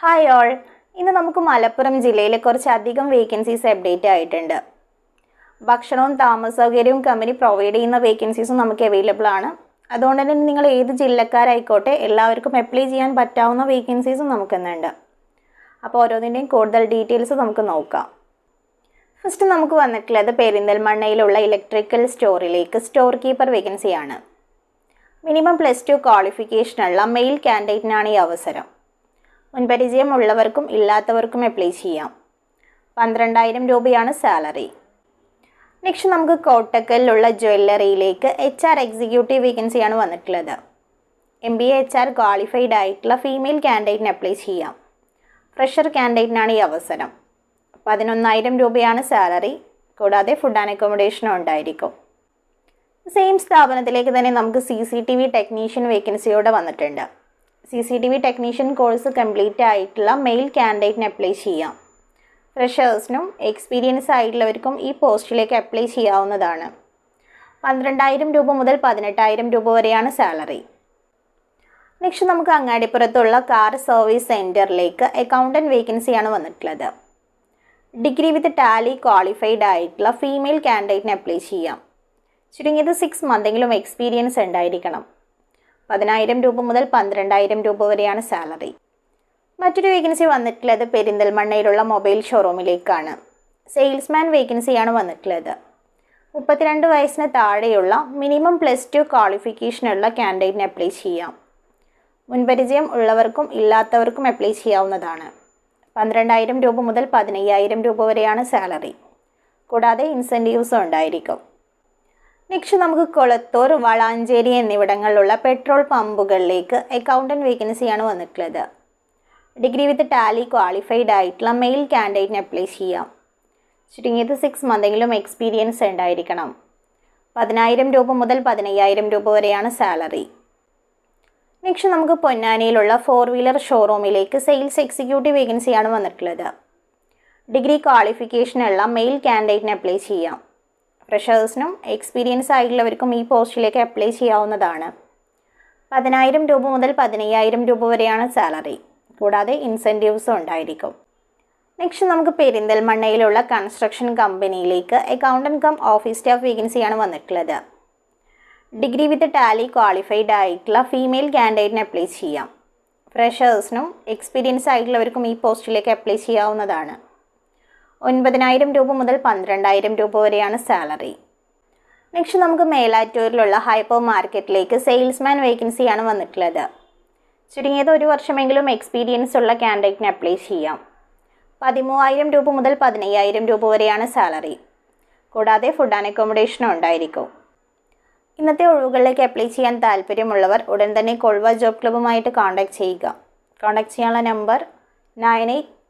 Hi all ഇന്ന് നമുക്ക് മലപ്പുറം ജില്ലയിലെ കുറച്ച് അധികം വേക്കൻസീസ് അപ്ഡേറ്റ് ആയിട്ടുണ്ട്. ഭക്ഷണവും താമസ സൗകര്യവും കമ്പനി പ്രൊവൈഡ് ചെയ്യുന്ന വേക്കൻസീസും നമുക്ക് അവൈലബിൾ ആണ്. അതുകൊണ്ട് തന്നെ നിങ്ങൾ ഏത് ജില്ലക്കാരായിക്കോട്ടെ എല്ലാവർക്കും അപ്ലൈ ചെയ്യാൻ പറ്റാവുന്ന വേക്കൻസീസും നമുക്കിന്നുണ്ട് അപ്പോൾ ഓരോന്നിന്റെയും കൂടുതൽ ഡീറ്റെയിൽസ് നമുക്ക് നോക്കാം. ഫസ്റ്റ് നമുക്ക് വന്നിട്ടുള്ളത് പെരിന്തൽമണ്ണയിലുള്ള ഇലക്ട്രിക്കൽ സ്റ്റോറിലേക്ക് സ്റ്റോർ കീപ്പർ വേക്കൻസിയാണ് മിനിമം പ്ലസ് ടു ക്വാളിഫിക്കേഷനുള്ള മെയിൽ കാൻഡിഡേറ്റിനാണ് ഈ അവസരം. മുൻപരിചയം ഉള്ളവർക്കും ഇല്ലാത്തവർക്കും അപ്ലൈ ചെയ്യാം. പന്ത്രണ്ടായിരം രൂപയാണ് സാലറി നെക്സ്റ്റ് നമുക്ക് കോട്ടക്കലിലുള്ള ജ്വല്ലറിയിലേക്ക് എച്ച് ആർ എക്സിക്യൂട്ടീവ് വേക്കൻസിയാണ് വന്നിട്ടുള്ളത്. M B H R qualified ആയിട്ടുള്ള ഫീമെയിൽ കാൻഡിഡേറ്റിന് അപ്ലൈ ചെയ്യാം. ഫ്രഷർ കാൻഡിഡേറ്റിനാണ് ഈ അവസരം. പതിനൊന്നായിരം രൂപയാണ് സാലറി കൂടാതെ ഫുഡ് ആൻഡ് അക്കോമഡേഷനും ഉണ്ടായിരിക്കും. സെയിം സ്ഥാപനത്തിലേക്ക് തന്നെ നമുക്ക് C C T V technician വേക്കൻസിയോടെ വന്നിട്ടുണ്ട്. C C T V technician course complete ആയിട്ടുള്ള മെയിൽ കാൻഡിഡേറ്റിന് അപ്ലൈ ചെയ്യാം. ഫ്രഷേഴ്സിനും എക്സ്പീരിയൻസ് ആയിട്ടുള്ളവർക്കും ഈ പോസ്റ്റിലേക്ക് അപ്ലൈ ചെയ്യാവുന്നതാണ്. പന്ത്രണ്ടായിരം രൂപ മുതൽ പതിനെട്ടായിരം രൂപ വരെയാണ് സാലറി നെക്സ്റ്റ് നമുക്ക് അങ്ങാടിപ്പുറത്തുള്ള കാർ സർവീസ് സെന്ററിലേക്ക് അക്കൗണ്ടന്റ് വേക്കൻസിയാണ് വന്നിട്ടുള്ളത്. ഡിഗ്രി വിത്ത് ടാലി ക്വാളിഫൈഡ് ആയിട്ടുള്ള ഫീമെയിൽ കാൻഡിഡേറ്റിന് അപ്ലൈ ചെയ്യാം. ചുരുങ്ങിയത് സിക്സ് മന്തെങ്കിലും എക്സ്പീരിയൻസ് ഉണ്ടായിരിക്കണം. പതിനായിരം രൂപ മുതൽ പന്ത്രണ്ടായിരം രൂപ വരെയാണ് സാലറി. മറ്റൊരു വേക്കൻസി വന്നിട്ടുള്ളത് പെരിന്തൽമണ്ണയിലുള്ള മൊബൈൽ ഷോറൂമിലേക്കാണ് സെയിൽസ്മാൻ വേക്കൻസിയാണ് വന്നിട്ടുള്ളത്. മുപ്പത്തിരണ്ട് വയസ്സിന് താഴെയുള്ള മിനിമം പ്ലസ് ടു ക്വാളിഫിക്കേഷനുള്ള ക്യാൻഡിഡേറ്റിന് അപ്ലൈ ചെയ്യാം. മുൻപരിചയം ഉള്ളവർക്കും ഇല്ലാത്തവർക്കും അപ്ലൈ ചെയ്യാവുന്നതാണ്. പന്ത്രണ്ടായിരം രൂപ മുതൽ പതിനയ്യായിരം രൂപ വരെയാണ് സാലറി. കൂടാതെ ഇൻസെന്റീവ്സും ഉണ്ടായിരിക്കും. നെക്സ്റ്റ് നമുക്ക് കൊളത്തൂർ വളാഞ്ചേരി എന്നിവിടങ്ങളിലുള്ള പെട്രോൾ പമ്പുകളിലേക്ക് അക്കൗണ്ടന്റ് വേക്കൻസിയാണ് വന്നിട്ടുള്ളത്. ഡിഗ്രി വിത്ത് ടാലി ക്വാളിഫൈഡ് ആയിട്ടുള്ള മെയിൽ കാൻഡിഡേറ്റിന് അപ്ലൈ ചെയ്യാം. ചുരുങ്ങിയത് സിക്സ് മന്തെങ്കിലും എക്സ്പീരിയൻസ് ഉണ്ടായിരിക്കണം. പതിനായിരം രൂപ മുതൽ പതിനയ്യായിരം രൂപ വരെയാണ് സാലറി നെക്സ്റ്റ് നമുക്ക് പൊന്നാനിയിലുള്ള ഫോർ വീലർ ഷോറൂമിലേക്ക് സെയിൽസ് എക്സിക്യൂട്ടീവ് വേക്കൻസിയാണ് വന്നിട്ടുള്ളത്. ഡിഗ്രി ക്വാളിഫിക്കേഷനുള്ള മെയിൽ കാൻഡിഡേറ്റിന് അപ്ലൈ ചെയ്യാം. ഫ്രഷേഴ്സിനും എക്സ്പീരിയൻസ് ആയിട്ടുള്ളവർക്കും ഈ പോസ്റ്റിലേക്ക് അപ്ലൈ ചെയ്യാവുന്നതാണ്. പതിനായിരം രൂപ മുതൽ പതിനയ്യായിരം രൂപ വരെയാണ് സാലറി കൂടാതെ ഇൻസെന്റീവ്സും ഉണ്ടായിരിക്കും. നെക്സ്റ്റ് നമുക്ക് പെരിന്തൽമണ്ണയിലുള്ള കൺസ്ട്രക്ഷൻ കമ്പനിയിലേക്ക് അക്കൗണ്ടന്റ് കം ഓഫീസ് സ്റ്റാഫ് വേക്കൻസിയാണ് വന്നിട്ടുള്ളത്. ഡിഗ്രി വിത്ത് ടാലി ക്വാളിഫൈഡ് ആയിട്ടുള്ള ഫീമെയിൽ കാൻഡിഡേറ്റിന് അപ്ലൈ ചെയ്യാം. ഫ്രഷേഴ്സിനും എക്സ്പീരിയൻസ് ആയിട്ടുള്ളവർക്കും ഈ പോസ്റ്റിലേക്ക് അപ്ലൈ ചെയ്യാവുന്നതാണ്. ഒൻപതിനായിരം രൂപ മുതൽ പന്ത്രണ്ടായിരം രൂപ വരെയാണ് സാലറി. നെക്സ്റ്റ് നമുക്ക് മേലാറ്റൂരിലുള്ള ഹൈപ്പർ മാർക്കറ്റിലേക്ക് സെയിൽസ്മാൻ വേക്കൻസിയാണ് വന്നിട്ടുള്ളത്. ചുരുങ്ങിയത് ഒരു വർഷമെങ്കിലും എക്സ്പീരിയൻസ് ഉള്ള ക്യാൻഡിഡേറ്റിന് അപ്ലൈ ചെയ്യാം. പതിമൂവായിരം രൂപ മുതൽ പതിനയ്യായിരം രൂപ വരെയാണ് സാലറി. കൂടാതെ ഫുഡ് ആൻഡ് അക്കോമഡേഷനും ഉണ്ടായിരിക്കും. ഇന്നത്തെ ഒഴിവുകളിലേക്ക് അപ്ലൈ ചെയ്യാൻ താല്പര്യമുള്ളവർ ഉടൻ തന്നെ കൊൾവ ജോബ് ക്ലബ്ബുമായിട്ട് കോൺടാക്ട് ചെയ്യുക. കോൺടാക്ട് ചെയ്യാനുള്ള number nine eight